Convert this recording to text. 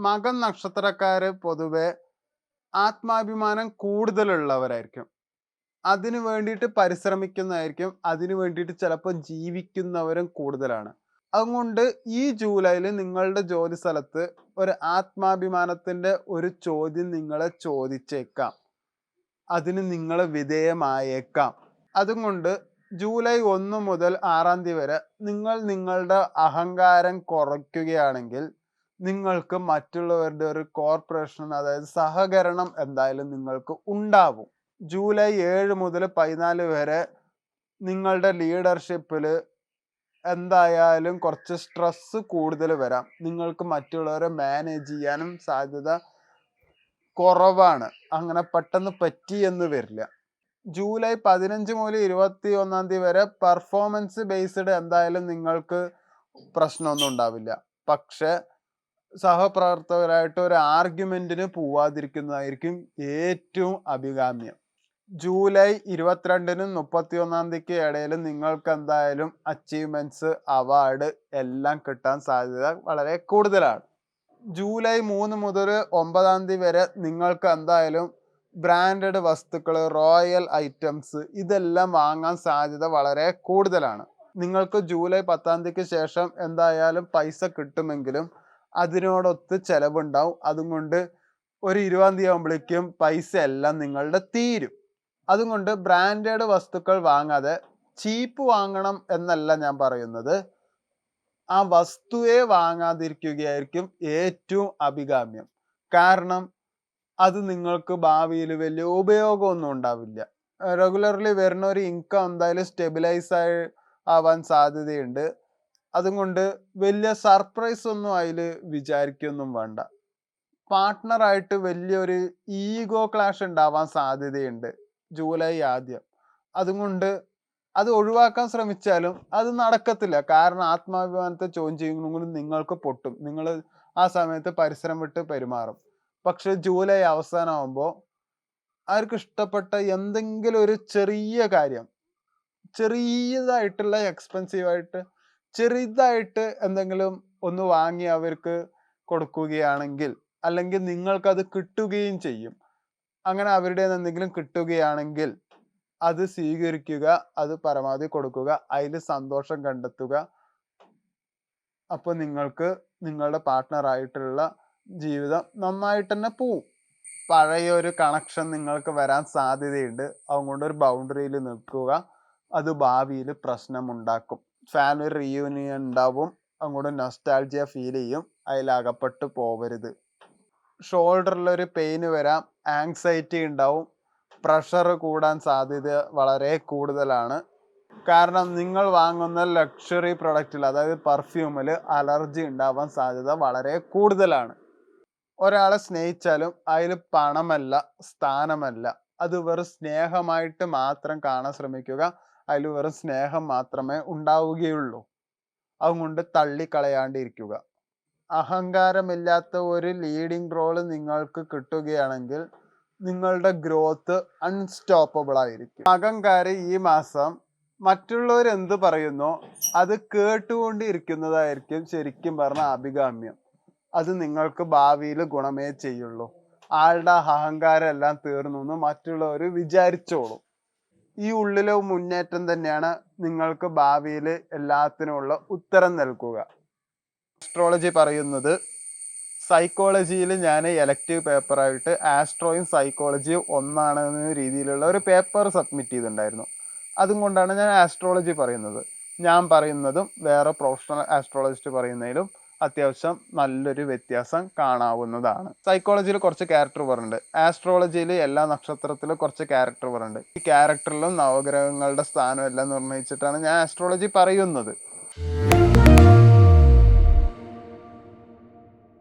മകൻ നക്ഷത്രക്കാര് പൊതുവെ ആത്മാഭിമാനം കൂടുതലുള്ളവരായിരിക്കും. അതിനു വേണ്ടിയിട്ട് പരിശ്രമിക്കുന്നതായിരിക്കും. അതിനു വേണ്ടിയിട്ട് ചിലപ്പോൾ ജീവിക്കുന്നവരും കൂടുതലാണ്. അതുകൊണ്ട് ഈ ജൂലൈയിൽ നിങ്ങളുടെ ജോലി സ്ഥലത്ത് ഒരു ആത്മാഭിമാനത്തിന്റെ ഒരു ചോദ്യം നിങ്ങളെ ചോദിച്ചേക്കാം. അതിന് നിങ്ങൾ വിധേയമായേക്കാം. അതുകൊണ്ട് ജൂലൈ ഒന്ന് മുതൽ ആറാം തീയതി വരെ നിങ്ങൾ നിങ്ങളുടെ അഹങ്കാരം കുറയ്ക്കുകയാണെങ്കിൽ നിങ്ങൾക്ക് മറ്റുള്ളവരുടെ ഒരു കോർപ്പറേഷൻ അതായത് സഹകരണം എന്തായാലും നിങ്ങൾക്ക് ഉണ്ടാവും. ജൂലൈ ഏഴ് മുതൽ പതിനാല് വരെ നിങ്ങളുടെ ലീഡർഷിപ്പിൽ എന്തായാലും കുറച്ച് സ്ട്രെസ് കൂടുതൽ വരാം. നിങ്ങൾക്ക് മറ്റുള്ളവരെ മാനേജ് ചെയ്യാനും സാധ്യത കുറവാണ്. അങ്ങനെ പെട്ടെന്ന് പറ്റി എന്ന് വരില്ല. ജൂലൈ പതിനഞ്ച് മുതൽ ഇരുപത്തി ഒന്നാം തീയതി വരെ പെർഫോമൻസ് ബേസ്ഡ് എന്തായാലും നിങ്ങൾക്ക് പ്രശ്നമൊന്നും ഉണ്ടാവില്ല. പക്ഷെ സഹപ്രവർത്തകരായിട്ട് ഒരു ആർഗ്യുമെന്റിന് പോവാതിരിക്കുന്നതായിരിക്കും ഏറ്റവും അഭികാമ്യം. ജൂലൈ ഇരുപത്തിരണ്ടിനും മുപ്പത്തി ഒന്നാം തീയതിക്ക് ഇടയിൽ നിങ്ങൾക്ക് എന്തായാലും അച്ചീവ്മെന്റ്സ് അവാർഡ് എല്ലാം കിട്ടാൻ സാധ്യത വളരെ കൂടുതലാണ്. ജൂലൈ മൂന്ന് മുതൽ ഒമ്പതാം തീയതി വരെ നിങ്ങൾക്ക് എന്തായാലും ബ്രാൻഡഡ് വസ്തുക്കൾ റോയൽ ഐറ്റംസ് ഇതെല്ലാം വാങ്ങാൻ സാധ്യത വളരെ കൂടുതലാണ്. നിങ്ങൾക്ക് ജൂലൈ പത്താം തീയതിക്ക് ശേഷം എന്തായാലും പൈസ കിട്ടുമെങ്കിലും അതിനോടൊത്ത് ചെലവുണ്ടാവും. അതുകൊണ്ട് ഒരു ഇരുപതാം തീയതി ആകുമ്പോഴേക്കും പൈസ എല്ലാം നിങ്ങളുടെ തീരും. അതുകൊണ്ട് ബ്രാൻഡഡ് വസ്തുക്കൾ വാങ്ങാതെ ചീപ്പ് വാങ്ങണം എന്നല്ല ഞാൻ പറയുന്നത്. ആ വസ്തുവെ വാങ്ങാതിരിക്കുകയായിരിക്കും ഏറ്റവും അഭികാമ്യം. കാരണം അത് നിങ്ങൾക്ക് ഭാവിയിൽ വലിയ ഉപയോഗമൊന്നും ഉണ്ടാവില്ല. റെഗുലർലി വരുന്ന ഒരു ഇൻകം എന്തായാലും സ്റ്റെബിലൈസ് ആവാൻ സാധ്യതയുണ്ട്. അതുകൊണ്ട് വലിയ സർപ്രൈസ് ഒന്നും അതിൽ വിചാരിക്കൊന്നും വേണ്ട. പാർട്ട്ണറായിട്ട് വലിയൊരു ഈഗോ ക്ലാഷ് ഉണ്ടാവാൻ സാധ്യതയുണ്ട് ജൂലൈ ആദ്യം. അതുകൊണ്ട് അത് ഒഴിവാക്കാൻ ശ്രമിച്ചാലും അത് നടക്കത്തില്ല. കാരണം ആത്മാഭിമാനത്തെ ചോദ്യം ചെയ്യുമെങ്കിലും നിങ്ങൾക്ക് പൊട്ടും. നിങ്ങൾ ആ സമയത്ത് പരിസരം വിട്ട് പെരുമാറും. പക്ഷെ ജൂലൈ അവസാനമാകുമ്പോൾ അവർക്ക് ഇഷ്ടപ്പെട്ട എന്തെങ്കിലും ഒരു ചെറിയ കാര്യം ചെറിയതായിട്ടുള്ള എക്സ്പെൻസീവ് ആയിട്ട് ചെറുതായിട്ട് എന്തെങ്കിലും ഒന്ന് വാങ്ങി അവർക്ക് കൊടുക്കുകയാണെങ്കിൽ അല്ലെങ്കിൽ നിങ്ങൾക്കത് കിട്ടുകയും ചെയ്യും. അങ്ങനെ അവരുടെ എന്തെങ്കിലും കിട്ടുകയാണെങ്കിൽ അത് സ്വീകരിക്കുക അത് പരമാവധി കൊടുക്കുക അതിൽ സന്തോഷം കണ്ടെത്തുക. അപ്പോൾ നിങ്ങൾക്ക് നിങ്ങളുടെ പാർട്ട്ണർ ആയിട്ടുള്ള ജീവിതം നന്നായിട്ട് തന്നെ പോവും. പഴയ ഒരു കണക്ഷൻ നിങ്ങൾക്ക് വരാൻ സാധ്യതയുണ്ട്. അതുകൊണ്ട് ഒരു ബൗണ്ടറിയിൽ നിൽക്കുക. അത് ഭാവിയിൽ പ്രശ്നമുണ്ടാക്കും. ഫാമിലി റീയൂണിയൻ ഉണ്ടാവും അങ്ങോട്ട് നസ്റ്റാൾജിയ ഫീൽ ചെയ്യും. അതിലകപ്പെട്ട് പോവരുത്. ഷോൾഡറിലൊരു പെയിന് വരാം. ആങ്സൈറ്റി ഉണ്ടാവും പ്രഷർ കൂടാൻ സാധ്യത വളരെ കൂടുതലാണ്. കാരണം നിങ്ങൾ വാങ്ങുന്ന ലക്ഷറി പ്രൊഡക്റ്റിൽ അതായത് പെർഫ്യൂമിൽ അലർജി ഉണ്ടാവാൻ സാധ്യത വളരെ കൂടുതലാണ്. ഒരാളെ സ്നേഹിച്ചാലും അതിൽ പണമല്ല സ്ഥാനമല്ല. അത് വെറും സ്നേഹമായിട്ട് മാത്രം കാണാൻ ശ്രമിക്കുക. അതിൽ വെറും സ്നേഹം മാത്രമേ ഉണ്ടാവുകയുള്ളൂ. അതുകൊണ്ട് തള്ളിക്കളയാണ്ടിരിക്കുക. അഹങ്കാരമില്ലാത്ത ഒരു ലീഡിംഗ് റോൾ നിങ്ങൾക്ക് കിട്ടുകയാണെങ്കിൽ നിങ്ങളുടെ ഗ്രോത്ത് അൺസ്റ്റോപ്പബിൾ ആയിരിക്കും. അഹങ്കാരി ഈ മാസം മറ്റുള്ളവർ എന്ത് പറയുന്നു അത് കേട്ടുകൊണ്ടിരിക്കുന്നതായിരിക്കും ശരിക്കും പറഞ്ഞ അഭികാമ്യം അത് നിങ്ങൾക്ക് ഭാവിയിൽ ഗുണമേ ചെയ്യുള്ളൂ. ആളുടെ അഹങ്കാരം എല്ലാം തീർന്നു എന്ന് മറ്റുള്ളവർ വിചാരിച്ചോളും. ഈ ഉള്ളിലെ മുന്നേറ്റം തന്നെയാണ് നിങ്ങൾക്ക് ഭാവിയിൽ എല്ലാത്തിനുമുള്ള ഉത്തരം നൽകുക. ആസ്ട്രോളജി പറയുന്നത് സൈക്കോളജിയിൽ ഞാൻ എലക്റ്റീവ് പേപ്പറായിട്ട് ആസ്ട്രോയും സൈക്കോളജിയും ഒന്നാണെന്ന രീതിയിലുള്ള ഒരു പേപ്പർ സബ്മിറ്റ് ചെയ്തിട്ടുണ്ടായിരുന്നു. അതും കൊണ്ടാണ് ഞാൻ ആസ്ട്രോളജി പറയുന്നത്. ഞാൻ പറയുന്നതും വേറെ പ്രൊഫഷണൽ ആസ്ട്രോളജിസ്റ്റ് പറയുന്നതിലും അത്യാവശ്യം നല്ലൊരു വ്യത്യാസം കാണാവുന്നതാണ്. സൈക്കോളജിയിൽ കുറച്ച് ക്യാരക്ടർ പറയുന്നുണ്ട് ആസ്ട്രോളജിയിൽ എല്ലാ നക്ഷത്രത്തിലും കുറച്ച് ക്യാരക്ടർ പറയുന്നുണ്ട് ഈ ക്യാരക്ടറിലും നവഗ്രഹങ്ങളുടെ സ്ഥാനം എല്ലാം നിർണയിച്ചിട്ടാണ് ഞാൻ ആസ്ട്രോളജി പറയുന്നത്.